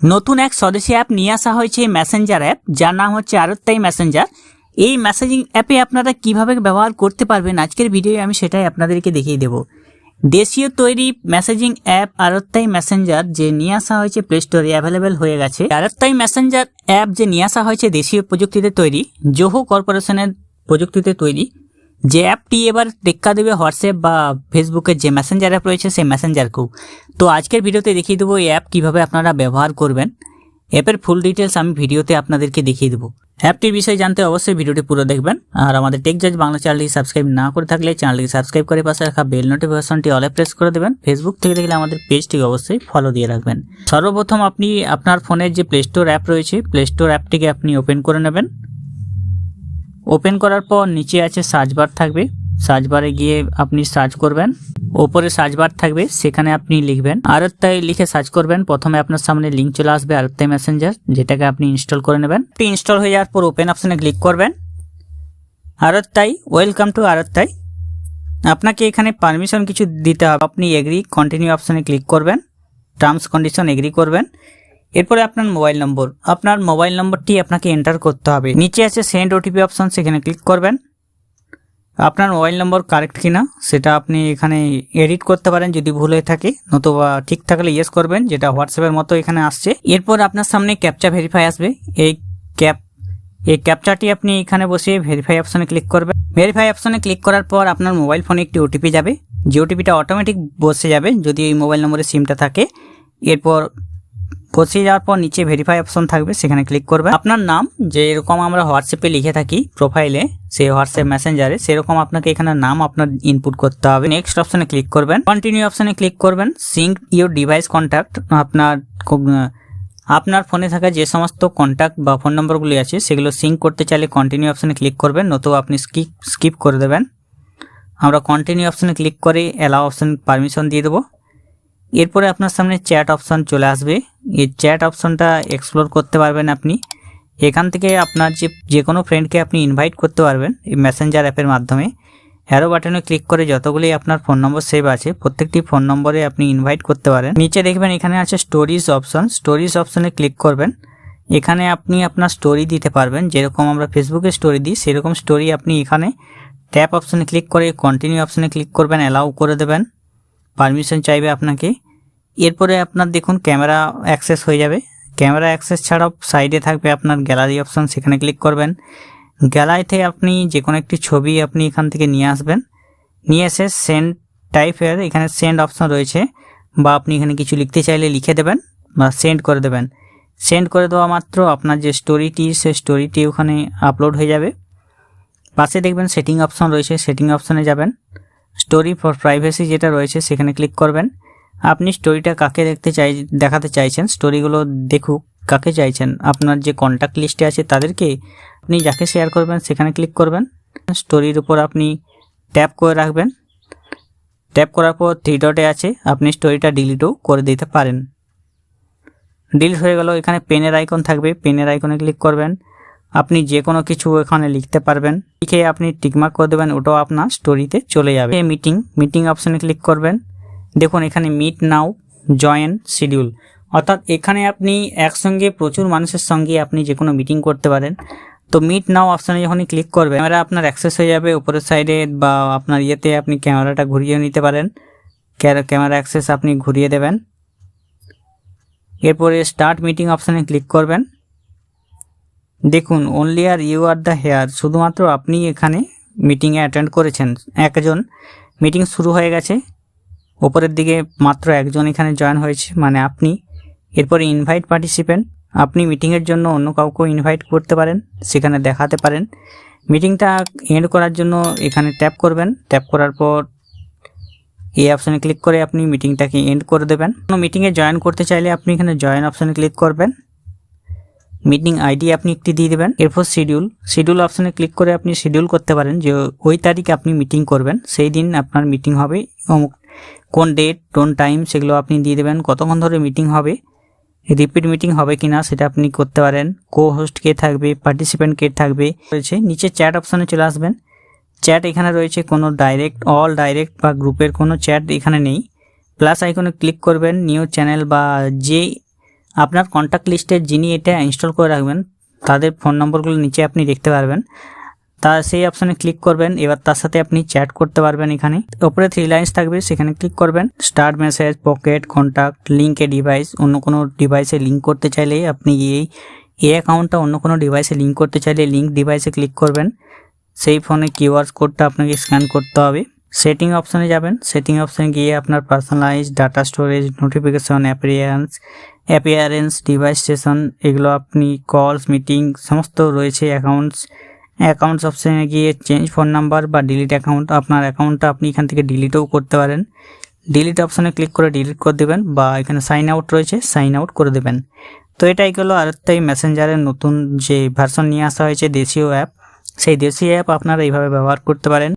নতুন এক স্বদেশি অ্যাপ নিয়ে আসা হয়েছে মেসেঞ্জার অ্যাপ যার নাম হচ্ছে আরত্তাই মেসেঞ্জার এই মেসেজিং অ্যাপে আপনারা কীভাবে ব্যবহার করতে পারবেন আজকের ভিডিওয়ে আমি সেটাই আপনাদেরকে দেখিয়ে দেব। দেশীয় তৈরি মেসেজিং অ্যাপ আরত্তাই মেসেঞ্জার যে নিয়ে আসা হয়েছে প্লে স্টোরে অ্যাভেলেবেল হয়ে গেছে। আরত্তাই মেসেঞ্জার অ্যাপ যে নিয়ে আসা হয়েছে দেশীয় প্রযুক্তিতে তৈরি, জোহো কর্পোরেশনের প্রযুক্তিতে তৈরি যে অ্যাপটি এবার টেক্কা দেবে হোয়াটসঅ্যাপ বা ফেসবুকের যে মেসেঞ্জার অ্যাপ রয়েছে সেই মেসেঞ্জারকেও। তো আজকের ভিডিওতে দেখিয়ে দেবো এই অ্যাপ কীভাবে আপনারা ব্যবহার করবেন। অ্যাপের ফুল ডিটেলস আমি ভিডিওতে আপনাদেরকে দেখিয়ে দেবো। অ্যাপটির বিষয়ে জানতে অবশ্যই ভিডিওটি পুরো দেখবেন। আর আমাদের টেক জাজ বাংলা চ্যানেলটি সাবস্ক্রাইব না করে থাকলে চ্যানেলটি সাবস্ক্রাইব করে পাশে রাখা বেল নোটিফিকেশনটি অলে প্রেস করে দেবেন। ফেসবুক থেকে দেখলে আমাদের পেজটি অবশ্যই ফলো দিয়ে রাখবেন। সর্বপ্রথম আপনি আপনার ফোনের যে প্লে স্টোর অ্যাপ রয়েছে প্লে স্টোর অ্যাপটিকে আপনি ওপেন করে নেবেন। ওপেন করার পর নিচে আছে সার্চ থাকবে। সার্চ গিয়ে আপনি সার্চ করবেন। ওপরে সার্চ থাকবে, সেখানে আপনি লিখবেন। আরত্তাই লিখে সার্চ করবেন। প্রথমে আপনার সামনে লিঙ্ক চলে আসবে আরত্তাই মেসেঞ্জার যেটাকে আপনি ইনস্টল করে নেবেন। ইনস্টল হয়ে যাওয়ার পর ওপেন অপশনে ক্লিক করবেন। আরত্তাই ওয়েলকাম টু আরত্তাই আপনাকে এখানে পারমিশন কিছু দিতে হবে। আপনি এগ্রি কন্টিনিউ অপশনে ক্লিক করবেন। টার্মস কন্ডিশন এগ্রি করবেন। এরপরে আপনার মোবাইল নম্বর। আপনার মোবাইল নম্বরটি আপনাকে এন্টার করতে হবে। নিচে আছে সেন্ড ওটিপি অপশন সেখানে ক্লিক করবেন। আপনার মোবাইল নম্বর কারেক্ট কিনা, সেটা আপনি এখানে এডিট করতে পারেন যদি ভুল হয়ে থাকে। নতুবা ঠিক থাকলে ইয়েস করবেন, যেটা হোয়াটসঅ্যাপের মতো এখানে আসছে। এরপর আপনার সামনে ক্যাপচা ভেরিফাই আসবে। এই ক্যাপ এই ক্যাপচাটি আপনি এখানে বসিয়ে ভেরিফাই অপশনে ক্লিক করবেন। ভেরিফাই অপশনে ক্লিক করার পর আপনার মোবাইল ফোনে একটি ওটিপি যাবে। যে ওটিপিটা অটোমেটিক বসে যাবে যদি এই মোবাইল নম্বরে সিমটা থাকে। এরপর বসিয়ে যাওয়ার পর নিচে ভেরিফাই অপশন থাকবে, সেখানে ক্লিক করবে। আপনার নাম যে এরকম আমরা হোয়াটসঅ্যাপে লিখে থাকি প্রোফাইলে সেই হোয়াটসঅ্যাপ মেসেঞ্জারে সেরকম আপনাকে এখানে নাম আপনার ইনপুট করতে হবে। নেক্সট অপশনে ক্লিক করবেন। কন্টিনিউ অপশনে ক্লিক করবেন। সিঙ্ক ইউর ডিভাইস কন্ট্যাক্ট আপনার আপনার ফোনে থাকা যে সমস্ত কন্ট্যাক্ট বা ফোন নম্বরগুলি আছে, সেগুলো সিঙ্ক করতে চাইলে কন্টিনিউ অপশনে ক্লিক করবেন, নতুবা আপনি স্কিপ স্কিপ করে দেবেন। আমরা কন্টিনিউ অপশনে ক্লিক করে অ্যালাও অপশন পারমিশন দিয়ে দেবো। এরপরে আপনার সামনে চ্যাট অপশান চলে আসবে। এই চ্যাট অপশানটা এক্সপ্লোর করতে পারবেন আপনি। এখান থেকে আপনার যে যে কোনো ফ্রেন্ডকে আপনি ইনভাইট করতে পারবেন এই মেসেঞ্জার অ্যাপের মাধ্যমে। অ্যারো বাটনে ক্লিক করে যতগুলি আপনার ফোন নম্বর সেভ আছে, প্রত্যেকটি ফোন নম্বরে আপনি ইনভাইট করতে পারেন। নিচে দেখবেন এখানে আছে স্টোরিজ অপশন স্টোরিজ অপশনে ক্লিক করবেন। এখানে আপনি আপনার স্টোরি দিতে পারবেন। যেরকম আমরা ফেসবুকে স্টোরি দিই, সেরকম স্টোরি আপনি এখানে ট্যাপ অপশনে ক্লিক করে কন্টিনিউ অপশনে ক্লিক করবেন অ্যালাউ করে দেবেন। পারমিশন চাইবে আপনাকে। এরপরে আপনার দেখুন, ক্যামেরা অ্যাক্সেস হয়ে যাবে। ক্যামেরা অ্যাক্সেস ছাড়াও সাইডে থাকবে আপনার গ্যালারি অপশান, সেখানে ক্লিক করবেন। গ্যালারিতে আপনি যে কোনো একটি ছবি আপনি এখান থেকে নিয়ে আসবেন। নিয়ে এসে সেন্ড টাইপের এখানে সেন্ড অপশন রয়েছে, বা আপনি এখানে কিছু লিখতে চাইলে লিখে দেবেন, বা সেন্ড করে দেবেন। সেন্ড করে দেওয়া মাত্র আপনার যে স্টোরিটি সে স্টোরিটি ওখানে আপলোড হয়ে যাবে। পাশে দেখবেন সেটিং অপশন রয়েছে সেটিং অপশনে যাবেন। স্টোরি ফর প্রাইভেসি যেটা রয়েছে সেখানে ক্লিক করবেন। আপনি স্টোরিটা কাকে দেখতে চাই, দেখাতে চাইছেন স্টোরিগুলো দেখুক কাকে চাইছেন, আপনার যে কন্ট্যাক্ট লিস্টে আছে তাদেরকে আপনি যাকে শেয়ার করবেন সেখানে ক্লিক করবেন। স্টোরির উপর আপনি ট্যাপ করে রাখবেন। ট্যাপ করার পর থ্রি ডটে আছে, আপনি স্টোরিটা ডিলিটও করে দিতে পারেন। ডিলিট হয়ে গেল, এখানে পেনের আইকন থাকবে পেনের আইকনে ক্লিক করবেন। আপনি যে কোনো কিছু এখানে লিখতে পারবেন। লিখে আপনি টিকমার্ক করে দেবেন, ওটাও আপনার স্টোরিতে চলে যাবে। মিটিং মিটিং অপশানে ক্লিক করবেন। দেখুন, এখানে মিট নাও জয়েন শিডিউল অর্থাৎ এখানে আপনি একসঙ্গে, প্রচুর মানুষের সঙ্গে আপনি যে কোনো মিটিং করতে পারেন। তো মিট নাও অপশানে যখনই ক্লিক করবেন ক্যামেরা আপনার অ্যাক্সেস হয়ে যাবে উপরের সাইডে বা আপনার ইয়েতে আপনি ক্যামেরাটা ঘুরিয়ে নিতে পারেন। ক্যামেরা অ্যাক্সেস আপনি ঘুরিয়ে দেবেন। এরপরে স্টার্ট মিটিং অপশানে ক্লিক করবেন। দেখুন only R you are the here শুধুমাত্র আপনি এখানে মিটিংয়ে অ্যাটেন্ড করেছেন। একজন মিটিং শুরু হয়ে গেছে, ওপরের দিকে মাত্র একজন এখানে জয়েন হয়েছে মানে আপনি। এরপরে ইনভাইট পার্টিসিপেন্ট আপনি মিটিংয়ের জন্য অন্য কাউকে ইনভাইট করতে পারেন, সেখানে দেখাতে পারেন। মিটিংটা এন্ড করার জন্য এখানে ট্যাপ করবেন ট্যাপ করার পর এই অপশানে ক্লিক করে আপনি মিটিংটাকে এন্ড করে দেবেন। কোনো মিটিংয়ে জয়েন করতে চাইলে আপনি এখানে জয়েন অপশানে ক্লিক করবেন। মিটিং আইডি আপনি একটি দিয়ে দেবেন। এরপর শিডিউল শিডিউল অপশানে ক্লিক করে আপনি শিডিউল করতে পারেন যে ওই তারিখে আপনি মিটিং করবেন। সেই দিন আপনার মিটিং হবে অমুক কোন ডেট কোন টাইম সেগুলো আপনি দিয়ে দেবেন, কতক্ষণ ধরে মিটিং হবে রিপিট মিটিং হবে কিনা সেটা আপনি করতে পারেন। কো হোস্ট কে থাকবে পার্টিসিপেন্ট কে থাকবে। রয়েছে। নিচে চ্যাট অপশানে চলে আসবেন। চ্যাট এখানে রয়েছে কোনো ডাইরেক্ট অল ডাইরেক্ট বা গ্রুপের কোনো চ্যাট এখানে নেই। প্লাস আইকনে ক্লিক করবেন নিউ চ্যানেল বা যে আপনার কন্ট্যাক্ট লিস্টে যিনি এটা ইনস্টল করে রাখবেন, তাদের ফোন নম্বরগুলো নিচে আপনি দেখতে পারবেন। তা সেই অপশানে ক্লিক করবেন, এবার তার সাথে আপনি চ্যাট করতে পারবেন এখানে। ওপরে থ্রি লাইন্স থাকবে, সেখানে ক্লিক করবেন স্টার্ট মেসেজ পকেট কন্ট্যাক্ট লিঙ্কে ডিভাইস অন্য কোনো ডিভাইসে লিঙ্ক করতে চাইলে আপনি এই এই অ্যাকাউন্টটা অন্য কোনো ডিভাইসে লিঙ্ক করতে চাইলে লিঙ্ক ডিভাইসে ক্লিক করবেন। সেই ফোনে কিউআর কোডটা আপনাকে স্ক্যান করতে হবে। সেটিং অপশানে যাবেন সেটিং অপশানে গিয়ে আপনার personalise data storage notification appearance appearance device session এগুলো আপনি কলস মিটিং সমস্ত রয়েছে অ্যাকাউন্টস অ্যাকাউন্টস অপশানে গিয়ে চেঞ্জ ফোন নাম্বার বা ডিলিট অ্যাকাউন্ট আপনার অ্যাকাউন্টটা আপনি এখান থেকে ডিলিটও করতে পারেন। ডিলিট অপশানে ক্লিক করে ডিলিট করে দেবেন বা এখানে সাইন আউট রয়েছে সাইন আউট করে দেবেন। তো এটাই গেলো আরেকটাই মেসেঞ্জারের নতুন যে ভার্সন নিয়ে আসা হয়েছে দেশীয় অ্যাপ সেই দেশীয় অ্যাপ আপনারা এইভাবে ব্যবহার করতে পারেন।